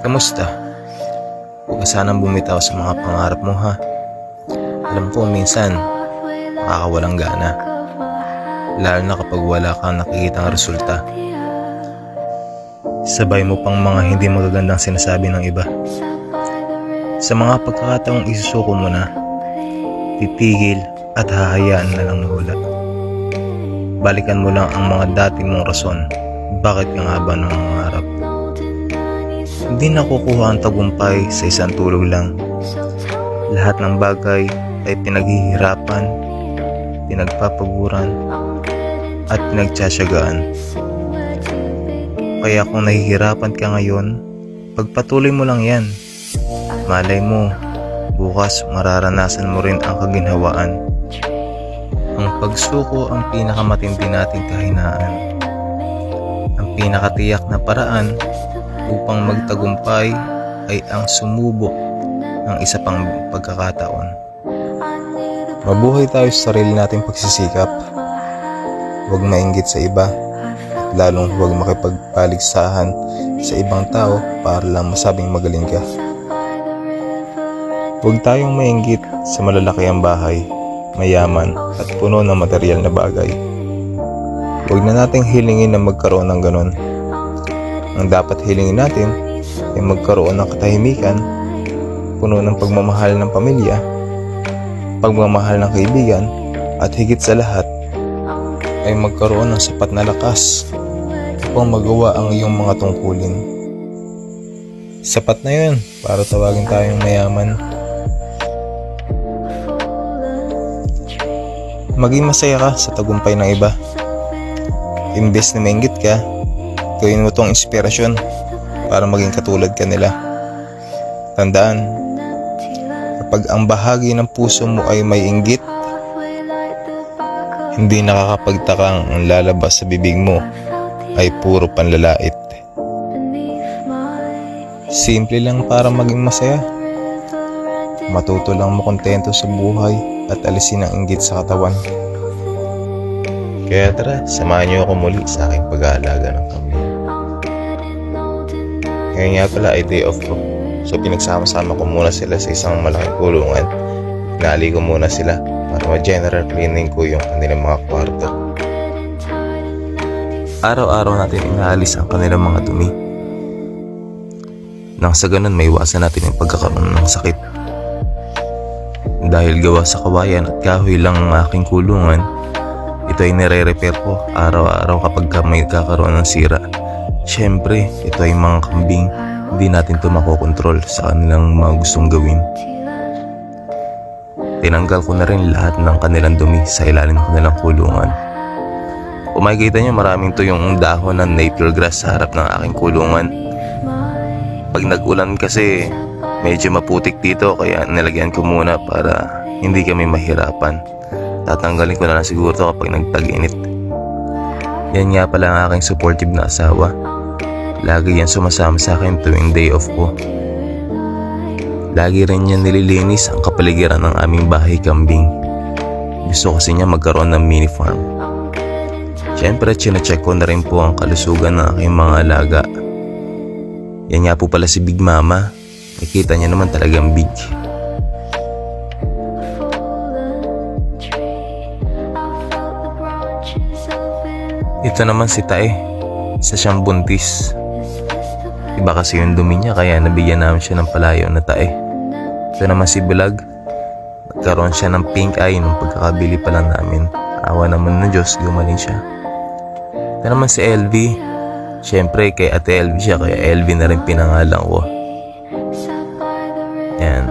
Kamusta? Huwag sanang bumitaw sa mga pangarap mo ha. Alam ko minsan, makakawalang gana. Lalo na kapag wala kang nakikitang resulta. Sabay mo pang mga hindi magagandang sinasabi ng iba. Sa mga pagkakataong isusuko mo na, titigil at hahayaan na lang mawala. Balikan mo lang ang mga dati mong rason bakit ka nga ba nangangarap. Hindi nakukuha ang tagumpay sa isang tulog lang. Lahat ng bagay ay pinaghihirapan, pinagpapaguran, at pinagtsatsagaan. Kaya kung nahihirapan ka ngayon, pagpatuloy mo lang yan. Malay mo, bukas mararanasan mo rin ang kaginhawaan. Ang pagsuko ang pinakamatindi nating kahinaan. Ang pinakatiyak na paraan upang magtagumpay ay ang sumubo ng isa pang pagkakataon. Mabuhay tayo sa sarili nating pagsisikap. Huwag mainggit sa iba at lalong huwag makipagpaligsahan sa ibang tao para lang masabing magaling ka. Huwag tayong mainggit sa malalaki ang bahay, mayaman at puno ng material na bagay. Huwag na nating hilingin na magkaroon ng ganon. Ang dapat hilingin natin ay magkaroon ng katahimikan, puno ng pagmamahal ng pamilya, pagmamahal ng kaibigan, at higit sa lahat ay magkaroon ng sapat na lakas upang magawa ang iyong mga tungkulin. Sapat na yun para tawagin tayong mayaman. Maging masaya ka sa tagumpay ng iba. Imbes na mainggit ka, gawin mo tong inspirasyon para maging katulad ka nila. Tandaan, kapag ang bahagi ng puso mo ay may inggit, hindi nakakapagtakang ang lalabas sa bibig mo ay puro panlalait. Simple lang para maging masaya. Matuto lang makontento sa buhay at alisin ang inggit sa katawan. Kaya tara, samahan niyo ako muli sa aking pag-aalaga ng kambing. Ngayon nga pala ay day off ko. So pinagsama-sama ko muna sila sa isang malaking kulungan. Pinali ko muna sila para ma-general cleaning ko yung kanilang mga kwarto. Araw-araw natin inaalis ang kanilang mga dumi. Nang sa ganun may iwasan natin yung pagkakaroon ng sakit. Dahil gawa sa kawayan at kahoy lang ang aking kulungan, ito ay nire-repair ko araw-araw kapag ka may kakaroon ng sira. Siyempre, ito ay mga kambing, hindi natin ito makokontrol sa kanilang mga gustong gawin. Tinanggal ko na rin lahat ng kanilang dumi sa ilalim ng kanilang kulungan. Kung makikita nyo maraming tuyong dahon ng napier grass sa harap ng aking kulungan. Pag nag-ulan kasi medyo maputik dito kaya nilagyan ko muna para hindi kami mahirapan. Tatanggalin ko na lang siguro to kapag nagtag-init. Yan nga pala ang aking supportive na asawa. Lagi yan sumasama sa akin tuwing day off ko. Lagi rin niya nililinis ang kapaligiran ng aming bahay kambing. Gusto kasi niya magkaroon ng mini farm. Siyempre, chinecheck ko na rin po ang kalusugan ng aking mga alaga. Yan nga po pala si Big Mama. Nakita niya naman talagang big. Ito naman si Tae. Isa siyang buntis. Iba kasi yung dumi niya kaya nabigyan namin siya ng palayo na Tae. Ito naman si Bulag. Nagkaroon siya ng pink eye nung pagkakabili pa lang namin. Awa naman ng Diyos, gumaling siya. Ito naman si LV. Siyempre kay ate LV siya kaya LV na rin pinangalan ko. Yan.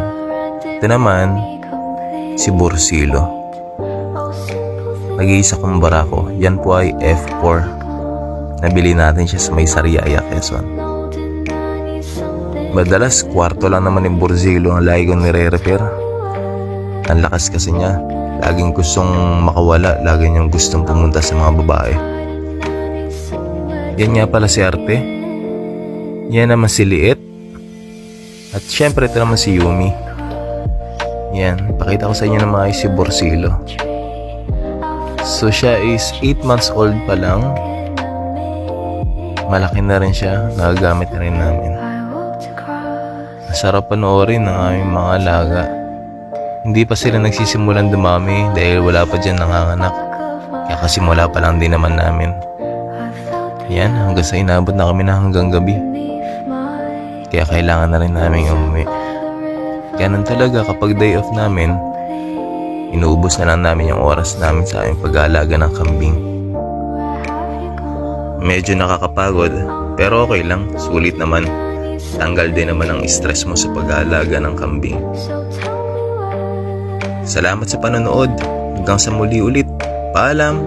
Ito naman, si Bursilo. Nag-iisa kong barako. Yan po ay F4. Nabili natin siya sa may Sariaya, Quezon. Madalas, kwarto lang naman yung Burzilo ang lagi kong nire-repair. Ang lakas kasi niya. Laging gustong makawala. Lagi niyang gustong pumunta sa mga babae. Yan nga pala si Arte. Yan naman si Liit. At syempre ito naman si Yumi. Yan, pakita ko sa inyo na maayos si Borsilo. So siya is 8 months old pa lang. Malaki na rin siya, nagagamit na rin namin. Masarap panoorin ng aming mga alaga. Hindi pa sila nagsisimulan dumami dahil wala pa dyan nanganganak. Kaya kasimula pa lang din naman namin. Yan, hanggang sa inabot na kami na hanggang gabi. Kaya kailangan na rin namin umuwi. Ganun talaga kapag day off namin, inuubos na lang namin yung oras namin sa aming pag-aalaga ng kambing. Medyo nakakapagod, pero okay lang, sulit naman. Tanggal din naman ang stress mo sa pag-aalaga ng kambing. Salamat sa panonood. Hanggang sa muli ulit. Paalam!